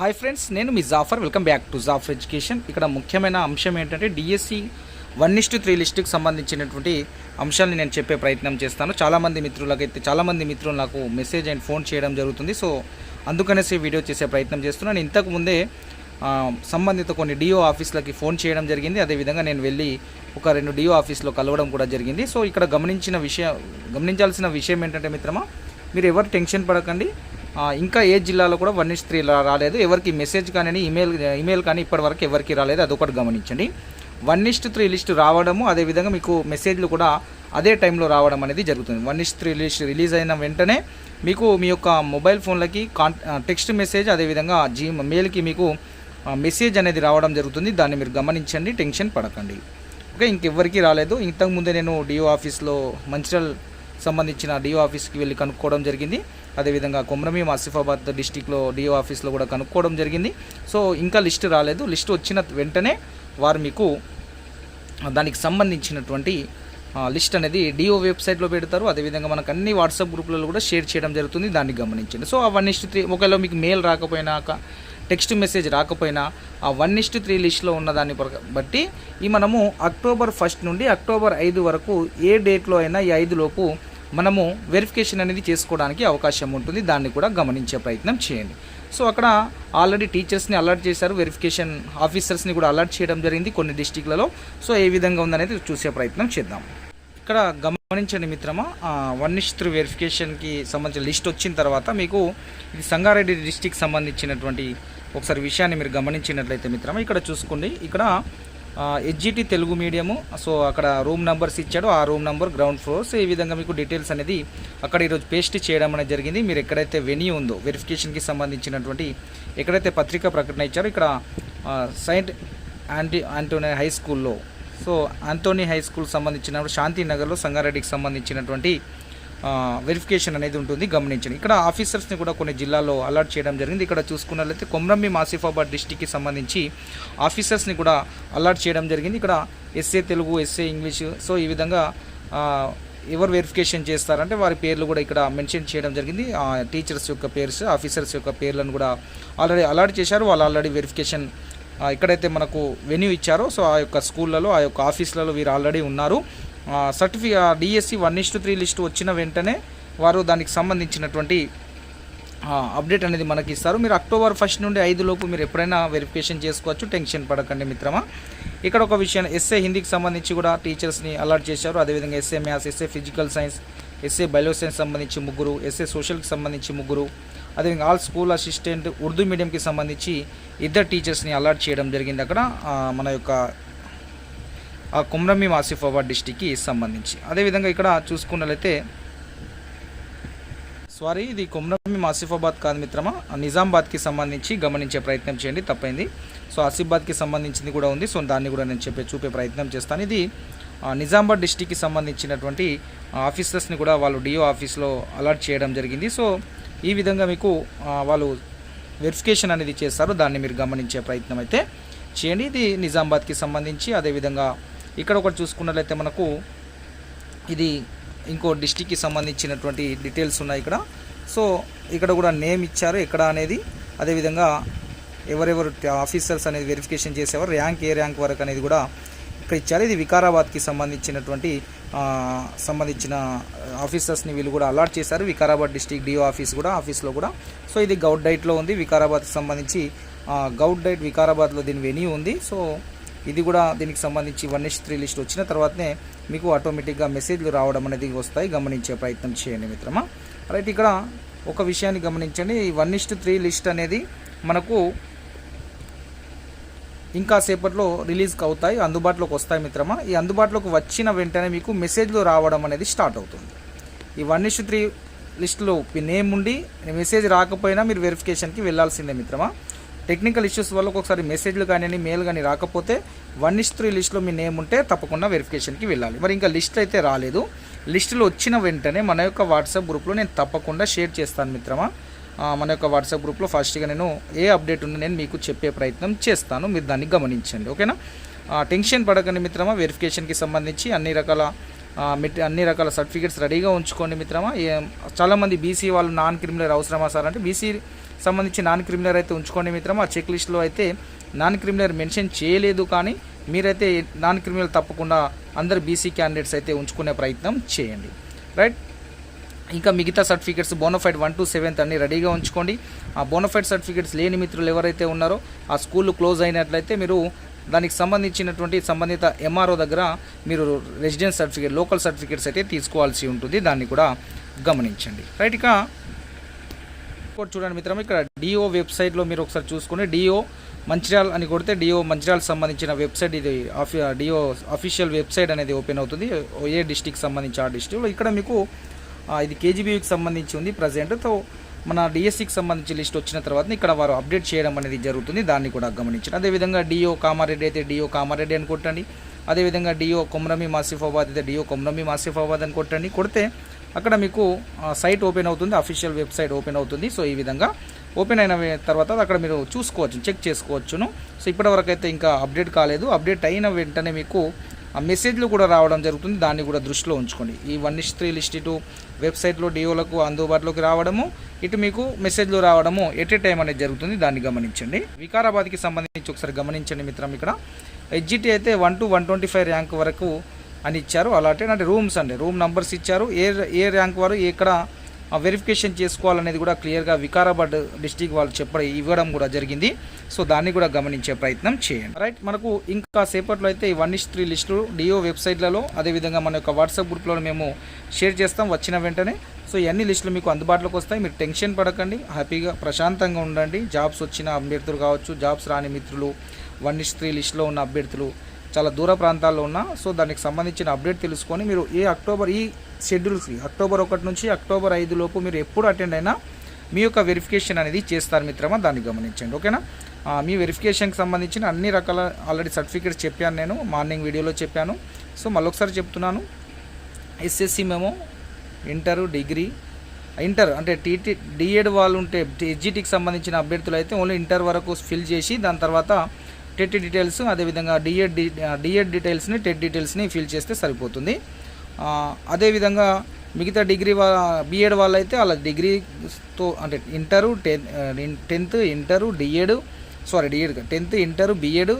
Hi friends నేను మీ Jafar welcome back to Jafar education ఇక్కడ ముఖ్యమైన అంశం ఏంటంటే డిఎస్సి వన్ ఇస్టు త్రీ లిస్టుకి సంబంధించినటువంటి అంశాన్ని నేను చెప్పే ప్రయత్నం చేస్తాను. చాలామంది మిత్రులకైతే చాలామంది మిత్రులు నాకు మెసేజ్ అండ్ ఫోన్ చేయడం జరుగుతుంది. సో అందుకనేసి వీడియో చేసే ప్రయత్నం చేస్తున్నాను. ఇంతకు ముందే సంబంధిత కొన్ని డిఓ ఆఫీసులకి ఫోన్ చేయడం జరిగింది. అదేవిధంగా నేను వెళ్ళి ఒక రెండు డిఓ ఆఫీస్లో కలవడం కూడా జరిగింది. సో ఇక్కడ గమనించిన విషయం గమనించాల్సిన విషయం ఏంటంటే మిత్రమా మీరు ఎవరు టెన్షన్ పడకండి. ఇంకా ఏ జిల్లాలో కూడా వన్ ఇస్ త్రీ రాలేదు. ఎవరికి మెసేజ్ కానీ ఇమెయిల్ ఈమెయిల్ కానీ ఇప్పటివరకు ఎవరికి రాలేదు. అదొకటి గమనించండి. వన్ ఇస్ట్ త్రీ లిస్ట్ రావడము అదేవిధంగా మీకు మెసేజ్లు కూడా అదే టైంలో రావడం అనేది జరుగుతుంది. వన్ ఇస్ట్ త్రీ లిస్ట్ రిలీజ్ అయిన వెంటనే మీకు మీ యొక్క మొబైల్ ఫోన్లకి కాన్ టెక్స్ట్ మెసేజ్ అదేవిధంగా జీ మెయిల్కి మీకు మెసేజ్ అనేది రావడం జరుగుతుంది. దాన్ని మీరు గమనించండి టెన్షన్ పడకండి. ఓకే ఇంకెవ్వరికి రాలేదు. ఇంతకుముందే నేను డిఓ ఆఫీస్లో మంచిర్యాల్ సంబంధించిన డిఓ ఆఫీస్కి వెళ్ళి కనుక్కోవడం జరిగింది. అదేవిధంగా కొమరమీం ఆసిఫాబాద్ డిస్టిక్లో డిఓ ఆఫీస్లో కూడా కనుక్కోవడం జరిగింది. సో ఇంకా లిస్ట్ రాలేదు. లిస్ట్ వచ్చిన వెంటనే వారు మీకు దానికి సంబంధించినటువంటి లిస్ట్ అనేది డిఓ వెబ్సైట్లో పెడతారు. అదేవిధంగా మనకు అన్ని వాట్సాప్ గ్రూపులలో కూడా షేర్ చేయడం జరుగుతుంది. దాన్ని గమనించండి. సో ఆ వన్ ఇస్ట్ త్రీ ఒకవేళ మీకు మెయిల్ రాకపోయినాక టెక్స్ట్ మెసేజ్ రాకపోయినా ఆ వన్ ఇస్ట్ త్రీ లిస్ట్లో ఉన్న దాన్ని బట్టి ఈ మనము అక్టోబర్ ఫస్ట్ నుండి అక్టోబర్ ఐదు వరకు ఏ డేట్లో అయినా ఈ ఐదు లోపు మనము వెరిఫికేషన్ అనేది చేసుకోవడానికి అవకాశం ఉంటుంది. దాన్ని కూడా గమనించే ప్రయత్నం చేయండి. సో అక్కడ ఆల్రెడీ టీచర్స్ని అలర్ట్ చేశారు. వెరిఫికేషన్ ఆఫీసర్స్ని కూడా అలర్ట్ చేయడం జరిగింది కొన్ని డిస్టిక్లలో సో ఏ విధంగా ఉందనేది చూసే ప్రయత్నం చేద్దాం. ఇక్కడ గమనించండి మిత్రమా వన్ ఇష్ త్రీ వెరిఫికేషన్కి సంబంధించిన లిస్ట్ వచ్చిన తర్వాత మీకు ఇది సంగారెడ్డి డిస్టిక్ సంబంధించినటువంటి ఒకసారి విషయాన్ని మీరు గమనించినట్లయితే మిత్రమా ఇక్కడ చూసుకోండి. ఇక్కడ హెచ్జిటి తెలుగు మీడియము సో అక్కడ రూమ్ నెంబర్స్ ఇచ్చాడు ఆ room number ground floor. So ఈ విధంగా మీకు డీటెయిల్స్ అనేది అక్కడ ఈరోజు పేస్ట్ చేయడం అనేది జరిగింది. మీరు ఎక్కడైతే వెన్యూ ఉందో వెరిఫికేషన్కి సంబంధించినటువంటి ఎక్కడైతే పత్రికా ప్రకటన ఇచ్చారో ఇక్కడ సైంట్ ఆంటీ ఆంటోనీ హై స్కూల్లో. సో ఆంటోనీ హై స్కూల్ సంబంధించిన శాంతినగర్లో సంగారెడ్డికి సంబంధించినటువంటి వెరిఫికేషన్ అనేది ఉంటుంది గమనించండి. ఇక్కడ ఆఫీసర్స్ని కూడా కొన్ని జిల్లాల్లో అలర్ట్ చేయడం జరిగింది. ఇక్కడ చూసుకున్నట్లయితే కొమ్రంబి ఆసిఫాబాద్ డిస్టిక్కి సంబంధించి ఆఫీసర్స్ని కూడా అలర్ట్ చేయడం జరిగింది. ఇక్కడ SA Telugu SA English so ఈ విధంగా ఎవరు వెరిఫికేషన్ చేస్తారంటే వారి పేర్లు కూడా ఇక్కడ మెన్షన్ చేయడం జరిగింది. ఆ, టీచర్స్ యొక్క పేర్స్ ఆఫీసర్స్ యొక్క పేర్లను కూడా ఆల్రెడీ అలర్ట్ చేశారు. వాళ్ళు ఆల్రెడీ వెరిఫికేషన్ ఎక్కడైతే మనకు వెన్యూ ఇచ్చారో సో ఆ యొక్క స్కూళ్ళలో ఆ యొక్క ఆఫీసులలో వీరు ఆల్రెడీ ఉన్నారు. సర్టిఫి DSC one is to three list వచ్చిన వెంటనే వారు దానికి సంబంధించినటువంటి అప్డేట్ అనేది మనకి ఇస్తారు మీరు అక్టోబర్ ఫస్ట్ నుండి ఐదు లోపు మీరు ఎప్పుడైనా వెరిఫికేషన్ చేసుకోవచ్చు. టెన్షన్ పడకండి మిత్రమా. ఇక్కడ ఒక విషయం ఎస్ఏ హిందీకి సంబంధించి కూడా టీచర్స్ని అలర్ట్ చేశారు. అదేవిధంగా SA maths SA physical science SA bio science సంబంధించి ముగ్గురు ఎస్ఏ సోషల్కి సంబంధించి ముగ్గురు అదేవిధంగా ఆల్ స్కూల్ అసిస్టెంట్ ఉర్దూ మీడియంకి సంబంధించి ఇద్దరు టీచర్స్ని అలర్ట్ చేయడం జరిగింది అక్కడ. మన యొక్క కుమ్రమి ఆసిఫాబాద్ డిస్టిక్కి సంబంధించి. అదేవిధంగా ఇక్కడ చూసుకున్నట్లయితే సారీ ఇది కుమ్రమి ఆసిఫాబాద్ కాదు మిత్రమా నిజామాబాద్కి సంబంధించి గమనించే ప్రయత్నం చేయండి తప్పైంది. సో ఆసిఫాబాద్కి సంబంధించింది కూడా ఉంది సో దాన్ని కూడా నేను చెప్పే చూపే ప్రయత్నం చేస్తాను. ఇది ఆ, నిజామాబాద్ డిస్టిక్కి సంబంధించినటువంటి ఆఫీసర్స్ని కూడా వాళ్ళు డిఓ ఆఫీస్లో అలర్ట్ చేయడం జరిగింది. సో ఈ విధంగా మీకు వాళ్ళు వెరిఫికేషన్ అనేది చేస్తారు దాన్ని మీరు గమనించే ప్రయత్నం అయితే చేయండి. ఇది నిజామాబాద్కి సంబంధించి అదేవిధంగా ఇక్కడ ఒకటి చూసుకున్నట్లయితే మనకు ఇది ఇంకో డిస్టిక్కి సంబంధించినటువంటి డీటెయిల్స్ ఉన్నాయి ఇక్కడ. సో ఇక్కడ కూడా నేమ్ ఇచ్చారు. ఎక్కడ అనేది అదేవిధంగా ఎవరెవరు ఆఫీసర్స్ అనేది వెరిఫికేషన్ చేసేవారు ర్యాంక్ ఏ ర్యాంక్ వరకు అనేది కూడా ఇక్కడ ఇచ్చారు. ఇది వికారాబాద్కి సంబంధించినటువంటి సంబంధించిన ఆఫీసర్స్ని వీళ్ళు కూడా అలాట్ చేశారు. వికారాబాద్ డిస్టిక్ డిఓ ఆఫీస్ కూడా ఆఫీస్లో కూడా. సో ఇది గౌడ్ డైట్లో ఉంది. వికారాబాద్కి సంబంధించి గౌడ్ డైట్ వికారాబాద్లో దీని వెన్యూ ఉంది. సో ఇది కూడా దీనికి సంబంధించి వన్ ఇస్ త్రీ లిస్ట్ వచ్చిన తర్వాతనే మీకు ఆటోమేటిక్గా మెసేజ్లు రావడం అనేది వస్తాయి. గమనించే ప్రయత్నం చేయండి మిత్రమా. రైట్ ఇక్కడ ఒక విషయాన్ని గమనించండి. ఈ వన్ ఇస్ త్రీ లిస్ట్ అనేది మనకు ఇంకా సేపట్లో రిలీజ్కి అవుతాయి అందుబాటులోకి వస్తాయి మిత్రమా. ఈ అందుబాటులోకి వచ్చిన వెంటనే మీకు మెసేజ్లు రావడం అనేది స్టార్ట్ అవుతుంది. ఈ వన్ ఇష్యూ త్రీ లిస్టులో మీ నేమ్ ఉండి మెసేజ్ రాకపోయినా మీరు వెరిఫికేషన్కి వెళ్ళాల్సిందే మిత్రమా. టెక్నికల్ ఇష్యూస్ వల్ల ఒక్కొక్కసారి మెసేజ్లు కానీ మెయిల్ కానీ రాకపోతే వన్ ఇస్ త్రీ లిస్ట్లో మీ నేమ్ ఉంటే తప్పకుండా వెరిఫికేషన్కి వెళ్ళాలి. మరి ఇంకా లిస్ట్ అయితే రాలేదు. లిస్టులో వచ్చిన వెంటనే మన యొక్క వాట్సాప్ గ్రూప్లో నేను తప్పకుండా షేర్ చేస్తాను మిత్రమా. మన యొక్క వాట్సాప్ గ్రూప్లో ఫస్ట్గా నేను ఏ అప్డేట్ ఉందో నేను మీకు చెప్పే ప్రయత్నం చేస్తాను. మీరు దాన్ని గమనించండి ఓకేనా? టెన్షన్ పడకండి మిత్రమా. వెరిఫికేషన్కి సంబంధించి అన్ని రకాల మెట్ అన్ని రకాల సర్టిఫికేట్స్ రెడీగా ఉంచుకోండి మిత్రమా. చాలామంది బీసీ వాళ్ళు నాన్ క్రిమినల్ అవసరమా సార్? అంటే బీసీ సంబంధించి నాన్ క్రిమినల్ అయితే ఉంచుకోండి మిత్రం ఆ చెక్ లిస్ట్లో అయితే నాన్ క్రిమినల్ మెన్షన్ చేయలేదు కానీ మీరైతే నాన్ క్రిమినల్ తప్పకుండా అందరు బీసీ క్యాండిడేట్స్ అయితే ఉంచుకునే ప్రయత్నం చేయండి. రైట్? ఇంకా మిగతా certificates bonafide one to seventh అన్ని రెడీగా ఉంచుకోండి. ఆ బోనోఫైడ్ సర్టిఫికేట్స్ లేని మిత్రులు ఎవరైతే ఉన్నారో ఆ స్కూల్ క్లోజ్ అయినట్లయితే మీరు దానికి సంబంధించినటువంటి సంబంధిత ఎంఆర్ఓ దగ్గర మీరు రెసిడెన్స్ సర్టిఫికేట్ లోకల్ సర్టిఫికేట్స్ అయితే తీసుకోవాల్సి ఉంటుంది. దాన్ని కూడా గమనించండి. రైట్ ఇక చూడండి మిత్రం ఇక్కడ డిఓ వెబ్సైట్లో మీరు ఒకసారి చూసుకుని డిఓ మంచిర్యాల్ అని కొడితే డిఓ మంచిర్యాల్ సంబంధించిన వెబ్సైట్ ఇది ఆఫీ డిఓ అఫీషియల్ వెబ్సైట్ అనేది ఓపెన్ అవుతుంది. ఏ డిస్టిక్ సంబంధించి ఆ డిస్టిక్లో ఇక్కడ మీకు ఇది కేజీబీకి సంబంధించి ఉంది ప్రజెంట్ సో మన డిఎస్సికి సంబంధించి లిస్ట్ వచ్చిన తర్వాత ఇక్కడ వారు అప్డేట్ చేయడం అనేది జరుగుతుంది. దాన్ని కూడా గమనించండి. అదేవిధంగా డిఓ కామారెడ్డి అయితే డిఓ కామారెడ్డి అని కొట్టండి. అదేవిధంగా డిఓ కొమ్రమి మాసిఫాబాద్ అయితే డిఓ కుమ్రమి మాసిఫాబాద్ అని కొట్టండి. కొడితే అక్కడ మీకు సైట్ ఓపెన్ అవుతుంది అఫీషియల్ వెబ్సైట్ ఓపెన్ అవుతుంది. సో ఈ విధంగా ఓపెన్ అయిన తర్వాత అక్కడ మీరు చూసుకోవచ్చు చెక్ చేసుకోవచ్చును. సో ఇప్పటివరకు అయితే ఇంకా అప్డేట్ కాలేదు. అప్డేట్ అయిన వెంటనే మీకు ఆ మెసేజ్లు కూడా రావడం జరుగుతుంది. దాన్ని కూడా దృష్టిలో ఉంచుకోండి. ఈ వన్ ఇష్ త్రీ లిస్ట్ ఇటు వెబ్సైట్లో డిఓలకు అందుబాటులోకి రావడము ఇటు మీకు మెసేజ్లు రావడము ఎట్ ఏ టైం అనేది జరుగుతుంది. దాన్ని గమనించండి. వికారాబాద్కి సంబంధించి ఒకసారి గమనించండి మిత్రం ఇక్కడ. హెచ్జిటి అయితే one to one twenty five rank వరకు అని ఇచ్చారు. అలాంటి అంటే రూమ్స్ అండి. రూమ్ నంబర్స్ ఇచ్చారు. ఏ ఏ ర్యాంక్ వారు ఎక్కడ వెరిఫికేషన్ చేసుకోవాలనేది కూడా క్లియర్గా వికారాబాద్ డిస్టిక్ వాళ్ళు చెప్పడం ఇవ్వడం కూడా జరిగింది. సో దాన్ని కూడా గమనించే ప్రయత్నం చేయండి. రైట్ మనకు ఇంకా సేపట్లో అయితే ఈ వన్ ఇస్ త్రీ లిస్టులు డిఓ వెబ్సైట్లలో అదేవిధంగా మన యొక్క వాట్సాప్ గ్రూప్లో మేము షేర్ చేస్తాం వచ్చిన వెంటనే. సో ఇవన్నీ అన్ని లిస్టులు మీకు అందుబాటులోకి వస్తాయి. మీరు టెన్షన్ పడకండి. హ్యాపీగా ప్రశాంతంగా ఉండండి. జాబ్స్ వచ్చిన మిత్రులు కావచ్చు జాబ్స్ రాని మిత్రులు వన్ ఇష్ త్రీ లిస్ట్లో ఉన్న అభ్యర్థులు చాలా దూర ప్రాంతాల్లో ఉన్న సో దానికి సంబంధించిన అప్డేట్ తెలుసుకొని మీరు ఏ అక్టోబర్ ఈ షెడ్యూల్స్కి అక్టోబర్ ఒకటి నుంచి అక్టోబర్ ఐదు లోపు మీరు ఎప్పుడు అటెండ్ అయినా మీ యొక్క వెరిఫికేషన్ అనేది చేస్తారు మిత్రమా? దాన్ని గమనించండి ఓకేనా? మీ వెరిఫికేషన్కి సంబంధించిన అన్ని రకాల ఆల్రెడీ సర్టిఫికేట్స్ చెప్పాను నేను మార్నింగ్ వీడియోలో చెప్పాను. సో మళ్ళొకసారి చెప్తున్నాను ఎస్ఎస్సి మేము ఇంటర్ డిగ్రీ ఇంటర్ అంటే టీటీ డిఎడ్ వాళ్ళు ఉంటే ఎస్జిటికి సంబంధించిన అభ్యర్థులు అయితే ఓన్లీ ఇంటర్ వరకు ఫిల్ చేసి దాని తర్వాత టెట్ డీటెయిల్స్ అదేవిధంగా డిఎడ్ డిఎడ్ డీటెయిల్స్ని టెట్ డీటెయిల్స్ని ఫిల్ చేస్తే సరిపోతుంది. అదేవిధంగా మిగతా డిగ్రీ వా బీఎడ్ వాళ్ళైతే వాళ్ళ డిగ్రీతో అంటే inter ten tenth inter DEd sorry DEd tenth inter BEd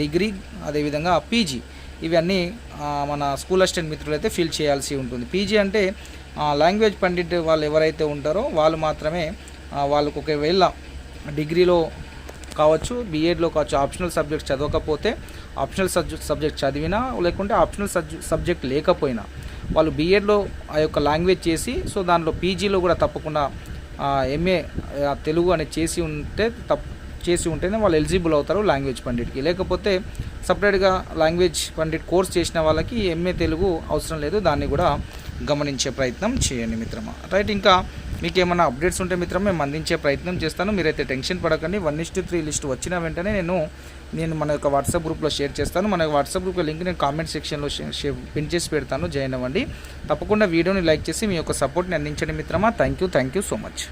degree అదేవిధంగా పీజీ. ఇవన్నీ మన స్కూల్ అసిస్టెంట్ మిత్రులు అయితే ఫిల్ చేయాల్సి ఉంటుంది. పీజీ అంటే లాంగ్వేజ్ పండిట్ వాళ్ళు ఎవరైతే ఉంటారో వాళ్ళు మాత్రమే వాళ్ళకు ఒకవేళ డిగ్రీలో కావచ్చు బీఎడ్లో కావచ్చు ఆప్షనల్ సబ్జెక్ట్ చదవకపోతే ఆప్షనల్ సబ్జెక్ట్ సబ్జెక్ట్ చదివినా లేకుంటే ఆప్షనల్ సబ్జెక్ట్ లేకపోయినా వాళ్ళు బీఎడ్లో ఆ యొక్క లాంగ్వేజ్ చేసి సో దానిలో పీజీలో కూడా తప్పకుండా ఎంఏ తెలుగు అనేది చేసి ఉంటే తప్ చేసి ఉంటేనే వాళ్ళు ఎలిజిబుల్ అవుతారు లాంగ్వేజ్ పండిట్కి. లేకపోతే సపరేట్గా లాంగ్వేజ్ పండిట్ కోర్స్ చేసిన వాళ్ళకి ఎంఏ తెలుగు అవసరం లేదు దాన్ని కూడా గమనించే ప్రయత్నం చేయండి మిత్రమా. రైట్ ఇంకా మీకు ఏమైనా అప్డేట్స్ ఉంటే మిత్రం మేము అందించే ప్రయత్నం చేస్తాను. మీరైతే టెన్షన్ పడకండి. వన్ ఇస్ త్రీ లిస్ట్ వచ్చిన వెంటనే నేను నేను మన యొక్క వాట్సాప్ గ్రూప్లో షేర్ చేస్తాను. మన వాట్సాప్ గ్రూప్ లింక్ నేను కామెంట్ సెక్షన్లో పిన్ చేసి పెడతాను. జాయిన్ అవ్వండి. తప్పకుండా వీడియోని లైక్ చేసి మీ యొక్క సపోర్ట్ని అందించండి మిత్రమా. Thank you thank you so much.